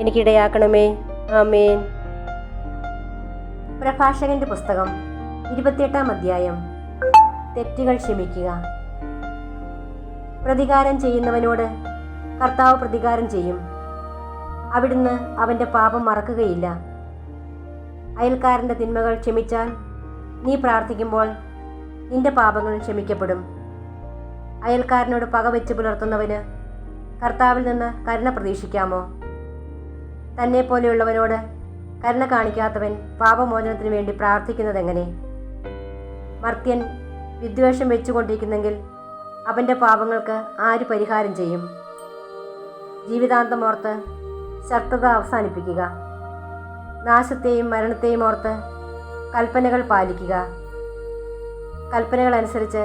എനിക്കിടയാക്കണമേ. ആമേൻ. പ്രഭാഷകന്റെ പുസ്തകം ഇരുപത്തിയെട്ടാം അധ്യായം. തെറ്റുകൾ ക്ഷമിക്കുക. പ്രതികാരം ചെയ്യുന്നവനോട് കർത്താവ് പ്രതികാരം ചെയ്യും. അവിടുന്ന് അവന്റെ പാപം മറക്കുകയില്ല. അയൽക്കാരന്റെ തിന്മകൾ ക്ഷമിച്ചാൽ നീ പ്രാർത്ഥിക്കുമ്പോൾ നിന്റെ പാപങ്ങൾ ക്ഷമിക്കപ്പെടും. അയൽക്കാരനോട് പക വെച്ച് പുലർത്തുന്നവന് കർത്താവിൽ നിന്ന് കരുണ പ്രതീക്ഷിക്കാമോ? തന്നെ പോലെയുള്ളവനോട് കരുണ കാണിക്കാത്തവൻ പാപമോചനത്തിന് വേണ്ടി പ്രാർത്ഥിക്കുന്നത് എങ്ങനെ മർത്യൻ വിദ്വേഷം വെച്ചുകൊണ്ടിരിക്കുന്നെങ്കിൽ അവന്റെ പാപങ്ങൾക്ക് ആര് പരിഹാരം ചെയ്യും? ജീവിതാന്തം ഓർത്ത് ശക്തത അവസാനിപ്പിക്കുക. നാശത്തെയും മരണത്തെയും ഓർത്ത് കൽപ്പനകൾ പാലിക്കുക. കൽപ്പനകൾ അനുസരിച്ച്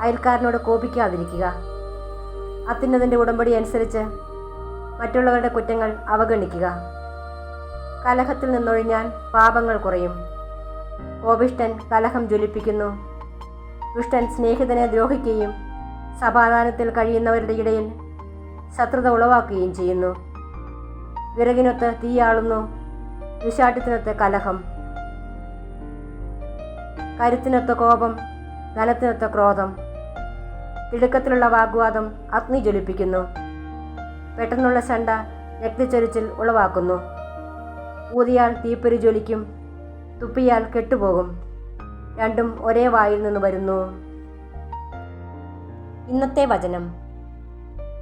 അയൽക്കാരനോട് കോപിക്കാതിരിക്കുക. അത്യുന്നതിന്റെ ഉടമ്പടി അനുസരിച്ച് മറ്റുള്ളവരുടെ കുറ്റങ്ങൾ അവഗണിക്കുക. കലഹത്തിൽ നിന്നൊഴിഞ്ഞാൽ പാപങ്ങൾ കുറയും. കോപിഷ്ടൻ കലഹം ജ്വലിപ്പിക്കുന്നു. ദുഷ്ടൻ സ്നേഹിതനെ ദ്രോഹിക്കുകയും സമാധാനത്തിൽ കഴിയുന്നവരുടെ ഇടയിൽ ശത്രുത ഉളവാക്കുകയും ചെയ്യുന്നു. വിറകിനൊത്ത് തീയാളുന്നു വിശാട്ടത്തിനൊത്ത് കലഹം. കരുത്തിനൊത്ത കോപം ധനത്തിനൊത്ത ക്രോധം. തിടുക്കത്തിലുള്ള വാഗ്വാദം അഗ്നി ജ്വലിപ്പിക്കുന്നു. പെട്ടെന്നുള്ള ശണ്ട രക്തച്ചൊരിച്ചിൽ ഉളവാക്കുന്നു. ഊതിയാൽ തീപ്പൊരി ജ്വലിക്കും തുപ്പിയാൽ കെട്ടുപോകും. രണ്ടും ഒരേ വായിൽ നിന്ന് വരുന്നു. ഇന്നത്തെ വചനം.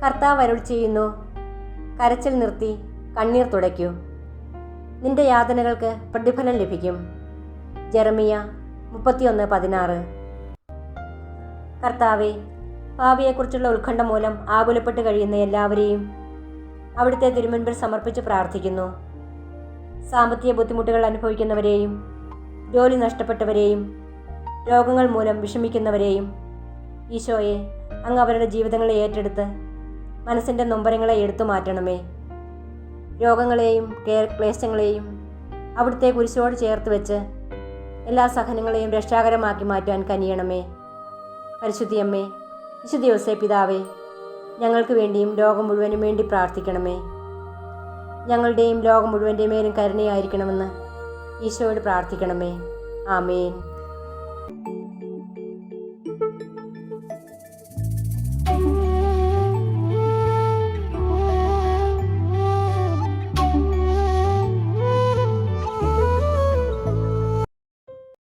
കർത്താവ് അരുൾ ചെയ്യുന്നു കരച്ചിൽ നിർത്തി കണ്ണീർ തുടയ്ക്കൂ. നിന്റെ യാതനകൾക്ക് പ്രതിഫലം ലഭിക്കും. ജെറമിയ മുപ്പത്തിയൊന്ന് പതിനാറ്. കർത്താവെ ഭാവിയെക്കുറിച്ചുള്ള ഉത്കണ്ഠ മൂലം ആകുലപ്പെട്ട് കഴിയുന്ന എല്ലാവരെയും അവിടുത്തെ തിരുമുൻപിൽ സമർപ്പിച്ച് പ്രാർത്ഥിക്കുന്നു. സാമ്പത്തിക ബുദ്ധിമുട്ടുകൾ അനുഭവിക്കുന്നവരെയും ജോലി നഷ്ടപ്പെട്ടവരെയും രോഗങ്ങൾ മൂലം വിഷമിക്കുന്നവരെയും ഈശോയെ അങ്ങ് അവരുടെ ജീവിതങ്ങളെ ഏറ്റെടുത്ത് മനസ്സിന്റെ നൊമ്പരങ്ങളെ എടുത്തു മാറ്റണമേ. രോഗങ്ങളെയും ക്ലേശങ്ങളെയും അവിടുത്തെ കുരിശോട് ചേർത്ത് വെച്ച് എല്ലാ സഹനങ്ങളെയും രക്ഷാകരമാക്കി മാറ്റാൻ കനിയണമേ. പരിശുദ്ധിയമ്മേ വിശുദ്ധ യോസേ പിതാവേ ഞങ്ങൾക്ക് വേണ്ടിയും ലോകം മുഴുവനും വേണ്ടി പ്രാർത്ഥിക്കണമേ. ഞങ്ങളുടെയും ലോകം മുഴുവന്റെ മേലും കരുണയായിരിക്കണമെന്ന് ഈശോയോട് പ്രാർത്ഥിക്കണമേ. ആമേൻ.